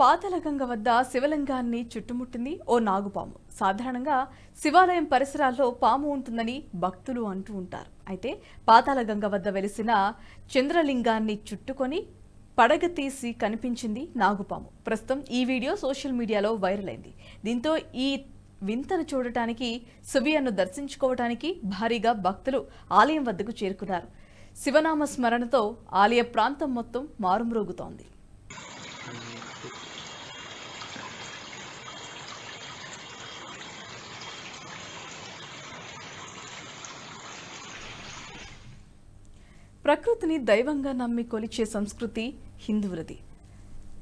పాతలగంగ వద్ద శివలింగాన్ని చుట్టుముట్టింది ఓ నాగుపాము. సాధారణంగా శివాలయం పరిసరాల్లో పాము ఉంటుందని భక్తులు అంటూ ఉంటారు. అయితే పాతాళగంగ వద్ద వెలిసిన చంద్రలింగాన్ని చుట్టుకొని పడగ తీసి కనిపించింది నాగుపాము. ప్రస్తుతం ఈ వీడియో సోషల్ మీడియాలో వైరల్ అయింది. దీంతో ఈ వింతను చూడటానికి సుబియన్ను దర్శించుకోవటానికి భారీగా భక్తులు ఆలయం వద్దకు చేరుకున్నారు. శివనామ స్మరణతో ఆలయ ప్రాంతం మొత్తం మారుమ్రోగుతోంది. ప్రకృతిని దైవంగా నమ్మి కొలిచే సంస్కృతి హిందువులది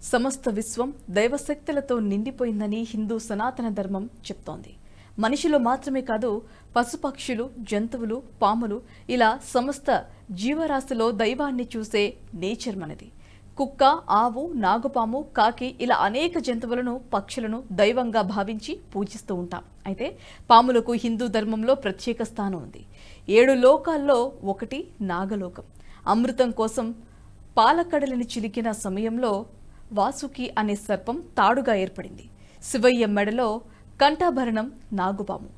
సమస్త విశ్వం దైవశక్తులతో నిండిపోయిందని హిందూ సనాతన ధర్మం చెప్తోంది. మనిషిలో మాత్రమే కాదు పశుపక్షులు జంతువులు పాములు ఇలా సమస్త జీవరాశిలో దైవాన్ని చూసే నేచర్ మనది. కుక్క ఆవు నాగుపాము కాకి ఇలా అనేక జంతువులను పక్షులను దైవంగా భావించి పూజిస్తూ ఉంటాం. అయితే పాములకు హిందూ ధర్మంలో ప్రత్యేక స్థానం ఉంది. ఏడు లోకాల్లో ఒకటి నాగలోకం. అమృతం కోసం పాలకడలిని చిలికిన సమయంలో వాసుకి అనే సర్పం తాడుగా ఏర్పడింది. శివయ్య మెడలో కంఠాభరణం నాగుపాము.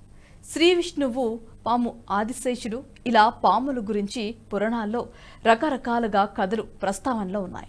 శ్రీ విష్ణువు పాము ఆదిశేషుడు ఇలా పాముల గురించి పురాణాల్లో రకరకాలుగా కథలు ప్రస్తావనలో ఉన్నాయి.